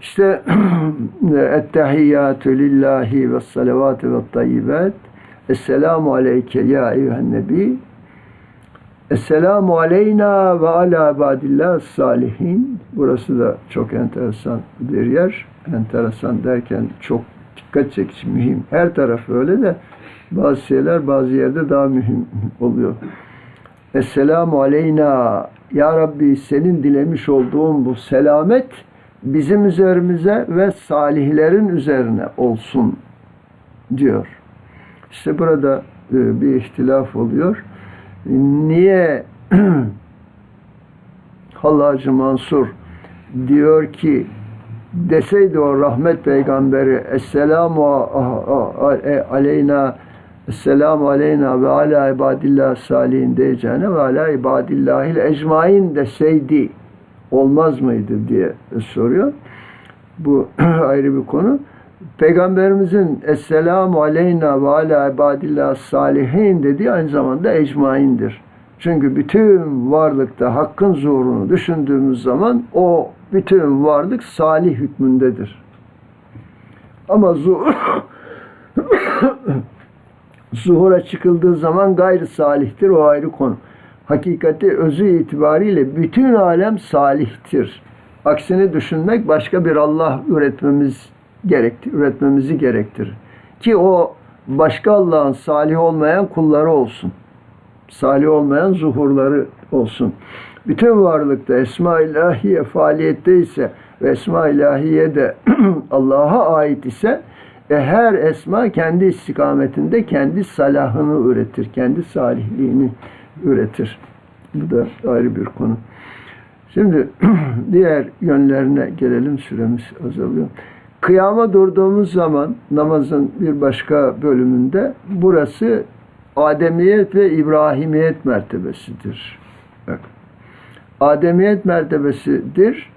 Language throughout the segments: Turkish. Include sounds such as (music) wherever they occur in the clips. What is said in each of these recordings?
İşte (clears throat) ettehiyyatü lillahi ve salavatü ve tayyibat. Esselamu aleyke ya eyyühen nebi. Esselamu aleyna ve ala ibadillah salihin. Burası da çok enteresan bir yer. Enteresan derken çok dikkat çekici, mühim. Her taraf öyle de bazı şeyler bazı yerde daha mühim oluyor. Esselamu aleyna. Ya Rabbi senin dilemiş olduğun bu selamet bizim üzerimize ve salihlerin üzerine olsun diyor. İşte burada e, bir ihtilaf oluyor. Niye (clears throat) Hallacı Mansur diyor ki deseydi o rahmet peygamberi Esselamu aleyna Esselamu aleyna ve ala ibadillah salihin diyeceğine ve ala ibadillahil ecmain deseydi olmaz mıydı diye soruyor. Bu (clears throat) ayrı bir konu. Peygamberimizin Esselamu aleyna ve ala ibadillah salihin dediği aynı zamanda ecmaindir. Çünkü bütün varlıkta hakkın zuhurunu düşündüğümüz zaman o bütün varlık salih hükmündedir. Ama zuhur (coughs) zuhura çıkıldığı zaman gayri salihtir. O ayrı konu. Hakikati özü itibariyle bütün alem salihtir. Aksini düşünmek başka bir Allah üretmemiz gerektir, üretmemizi gerektirir. Ki o başka Allah'ın salih olmayan kulları olsun. Salih olmayan zuhurları olsun. Bütün varlıkta Esma ilahiye faaliyette ise ve Esma ilahiye de (clears throat) Allah'a ait ise e, her esma kendi istikametinde kendi salahını üretir, kendi salihliğini üretir. Bu da ayrı bir konu. Şimdi (clears throat) diğer yönlerine gelelim süremiz azalıyor. Kıyama durduğumuz zaman namazın bir başka bölümünde burası Ademiyet ve İbrahimiyet mertebesidir. Bak. Ademiyet mertebesidir.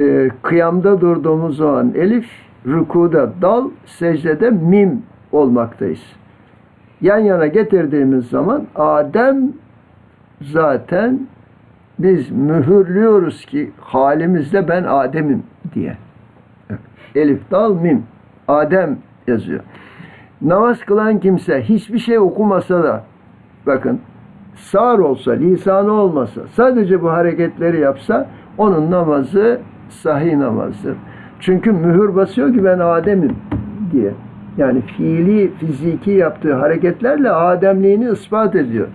Ee, kıyamda durduğumuz zaman elif, rükuda dal, secdede mim olmaktayız. Yan yana getirdiğimiz zaman Adem zaten biz mühürlüyoruz ki halimizde ben Adem'im diye. Elif, dal, mim. Adem yazıyor. Namaz kılan kimse hiçbir şey okumasa da bakın sağır olsa, lisanı olmasa, sadece bu hareketleri yapsa onun namazı sahih namazdır. Çünkü mühür basıyor ki ben Adem'im diye. Yani fiili, fiziki yaptığı hareketlerle Ademliğini ispat ediyor.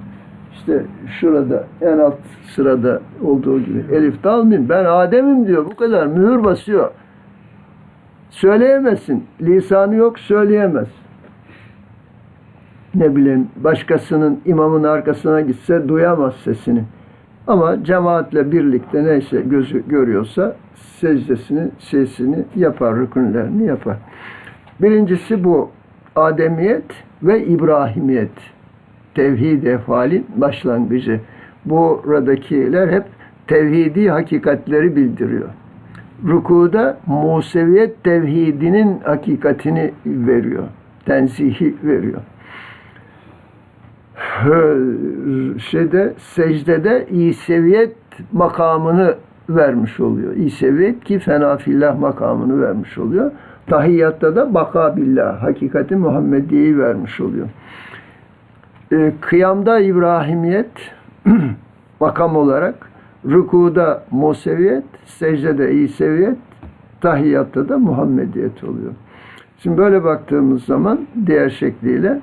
İşte şurada en alt sırada olduğu gibi Elif Dalmin ben Adem'im diyor. Bu kadar mühür basıyor. Söyleyemezsin. Lisanı yok söyleyemez. Ne bileyim başkasının imamın arkasına gitse duyamaz sesini. Ama cemaatle birlikte neyse gözü görüyorsa secdesini, sesini yapar, rükünlerini yapar. Birincisi bu Ademiyet ve İbrahimiyet. Tevhid efalin başlangıcı. Buradakiler hep tevhidi hakikatleri bildiriyor. Rukuda Museviyet tevhidinin hakikatini veriyor. Tenzihi veriyor. Şeyde, secdede İseviyet makamını vermiş oluyor. İseviyet ki fenafillah makamını vermiş oluyor. Tahiyyatta da baka billah, hakikati Muhammediye'yi vermiş oluyor. Ee, kıyamda İbrahimiyet (clears throat) makam olarak, rükuda Museviyet, secdede İseviyet, tahiyyatta da Muhammediyet oluyor. Şimdi böyle baktığımız zaman diğer şekliyle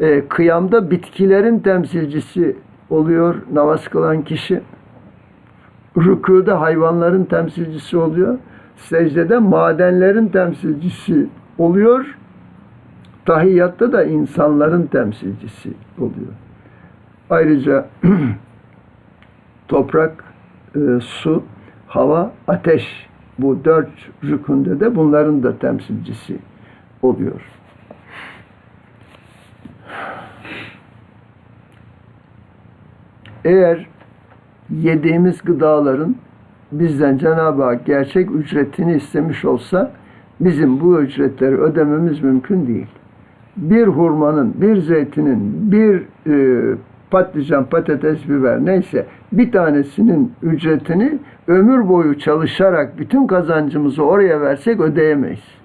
e, kıyamda bitkilerin temsilcisi oluyor namaz kılan kişi. Rükuda hayvanların temsilcisi oluyor. Secdede madenlerin temsilcisi oluyor. Tahiyyatta da insanların temsilcisi oluyor. Ayrıca (clears throat) toprak, e, su, hava, ateş bu dört rükünde de bunların da temsilcisi oluyor. Eğer yediğimiz gıdaların bizden Cenab-ı Hak gerçek ücretini istemiş olsa bizim bu ücretleri ödememiz mümkün değil. Bir hurmanın, bir zeytinin, bir e, patlıcan, patates, biber neyse bir tanesinin ücretini ömür boyu çalışarak bütün kazancımızı oraya versek ödeyemeyiz.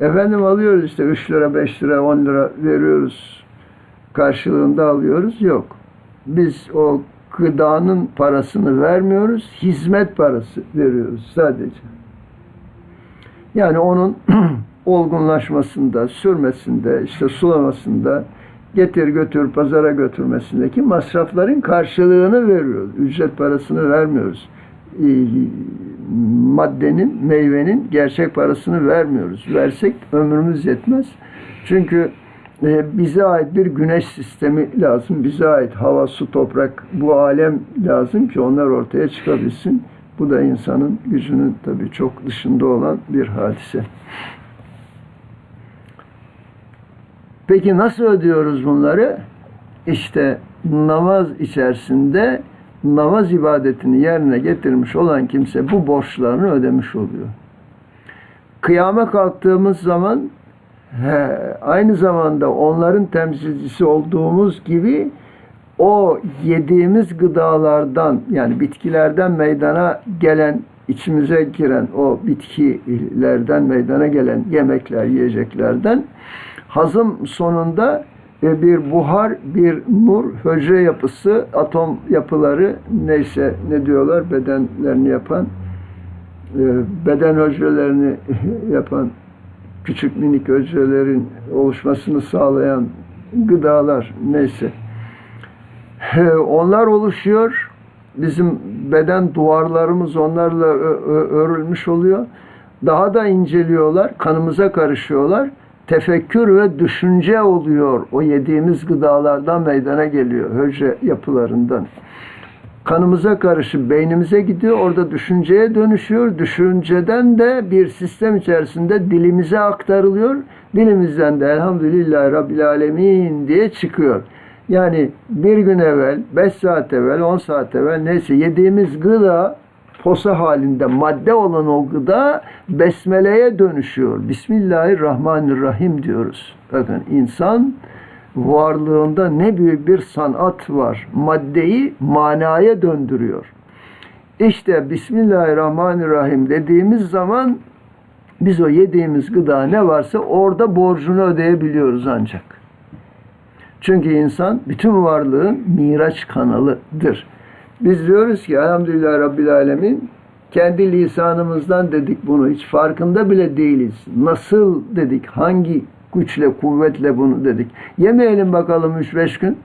Efendim alıyoruz işte 3 lira, 5 lira, 10 lira veriyoruz. Karşılığında alıyoruz. Yok. Biz o gıdanın parasını vermiyoruz. Hizmet parası veriyoruz sadece. Yani onun (clears throat) olgunlaşmasında, sürmesinde, işte sulamasında, getir götür pazara götürmesindeki masrafların karşılığını veriyoruz. Ücret parasını vermiyoruz. Ee, Maddenin, meyvenin gerçek parasını vermiyoruz. Versek ömrümüz yetmez. Çünkü e, bize ait bir güneş sistemi lazım. Bize ait hava, su, toprak, bu alem lazım ki onlar ortaya çıkabilsin. Bu da insanın gücünün tabii çok dışında olan bir hadise. Peki nasıl ödüyoruz bunları? İşte namaz içerisinde namaz ibadetini yerine getirmiş olan kimse bu borçlarını ödemiş oluyor. Kıyama kalktığımız zaman he, aynı zamanda onların temsilcisi olduğumuz gibi o yediğimiz gıdalardan yani bitkilerden meydana gelen içimize giren o bitkilerden meydana gelen yemekler, yiyeceklerden hazım sonunda bir buhar, bir nur, hücre yapısı, atom yapıları neyse ne diyorlar bedenlerini yapan, e, beden hücrelerini (laughs) yapan küçük minik hücrelerin oluşmasını sağlayan gıdalar neyse. Onlar oluşuyor. Bizim beden duvarlarımız onlarla örülmüş oluyor. Daha da inceliyorlar, kanımıza karışıyorlar tefekkür ve düşünce oluyor. O yediğimiz gıdalardan meydana geliyor. Hücre yapılarından. Kanımıza karışıp beynimize gidiyor. Orada düşünceye dönüşüyor. Düşünceden de bir sistem içerisinde dilimize aktarılıyor. Dilimizden de elhamdülillah Rabbil Alemin diye çıkıyor. Yani bir gün evvel, beş saat evvel, on saat evvel neyse yediğimiz gıda posa halinde madde olan o gıda besmeleye dönüşüyor. Bismillahirrahmanirrahim diyoruz. Bakın insan varlığında ne büyük bir sanat var. Maddeyi manaya döndürüyor. İşte Bismillahirrahmanirrahim dediğimiz zaman biz o yediğimiz gıda ne varsa orada borcunu ödeyebiliyoruz ancak. Çünkü insan bütün varlığın miraç kanalıdır. Biz diyoruz ki elhamdülillah Rabbil Alemin kendi lisanımızdan dedik bunu. Hiç farkında bile değiliz. Nasıl dedik? Hangi güçle, kuvvetle bunu dedik. Yemeyelim bakalım 3-5 gün.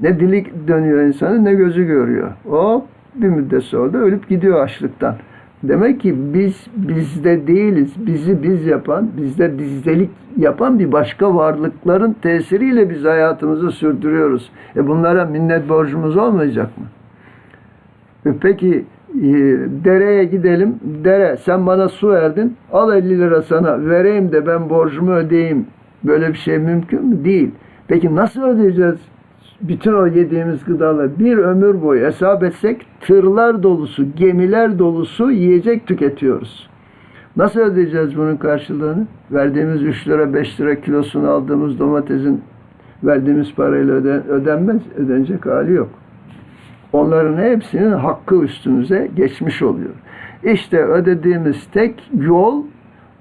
Ne dilik dönüyor insanın ne gözü görüyor. O bir müddet sonra da ölüp gidiyor açlıktan. Demek ki biz bizde değiliz. Bizi biz yapan, bizde bizdelik yapan bir başka varlıkların tesiriyle biz hayatımızı sürdürüyoruz. E bunlara minnet borcumuz olmayacak mı? Peki e, dereye gidelim. Dere sen bana su verdin. Al 50 lira sana vereyim de ben borcumu ödeyeyim. Böyle bir şey mümkün mü? Değil. Peki nasıl ödeyeceğiz? Bütün o yediğimiz gıdaları bir ömür boyu hesap etsek tırlar dolusu, gemiler dolusu yiyecek tüketiyoruz. Nasıl ödeyeceğiz bunun karşılığını? Verdiğimiz 3 lira 5 lira kilosunu aldığımız domatesin verdiğimiz parayla ödenmez. Ödenecek hali yok onların hepsinin hakkı üstümüze geçmiş oluyor. İşte ödediğimiz tek yol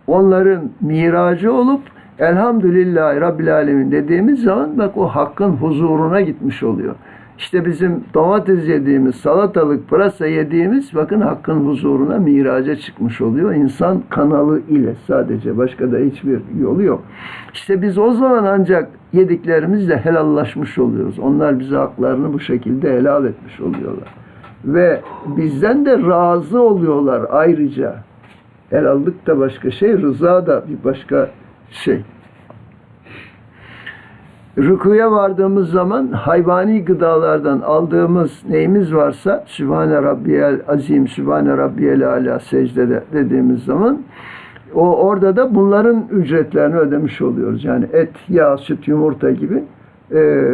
onların miracı olup elhamdülillah Rabbil Alemin dediğimiz zaman bak o hakkın huzuruna gitmiş oluyor. İşte bizim domates yediğimiz, salatalık, pırasa yediğimiz bakın hakkın huzuruna miraca çıkmış oluyor. İnsan kanalı ile sadece başka da hiçbir yolu yok. İşte biz o zaman ancak yediklerimizle helallaşmış oluyoruz. Onlar bize haklarını bu şekilde helal etmiş oluyorlar. Ve bizden de razı oluyorlar ayrıca. Helallık da başka şey, rıza da bir başka şey. Rükuya vardığımız zaman hayvani gıdalardan aldığımız neyimiz varsa Sübhane Rabbiyel Azim, Sübhane Rabbiyel Ala secdede dediğimiz zaman o orada da bunların ücretlerini ödemiş oluyoruz. Yani et, yağ, süt, yumurta gibi. E,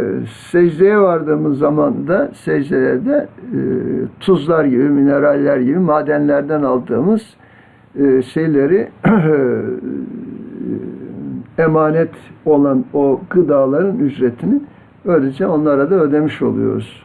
secdeye vardığımız zaman da secdelerde e, tuzlar gibi, mineraller gibi madenlerden aldığımız e, şeyleri (clears throat) emanet olan o gıdaların ücretini Öylece onlara da ödemiş oluyoruz.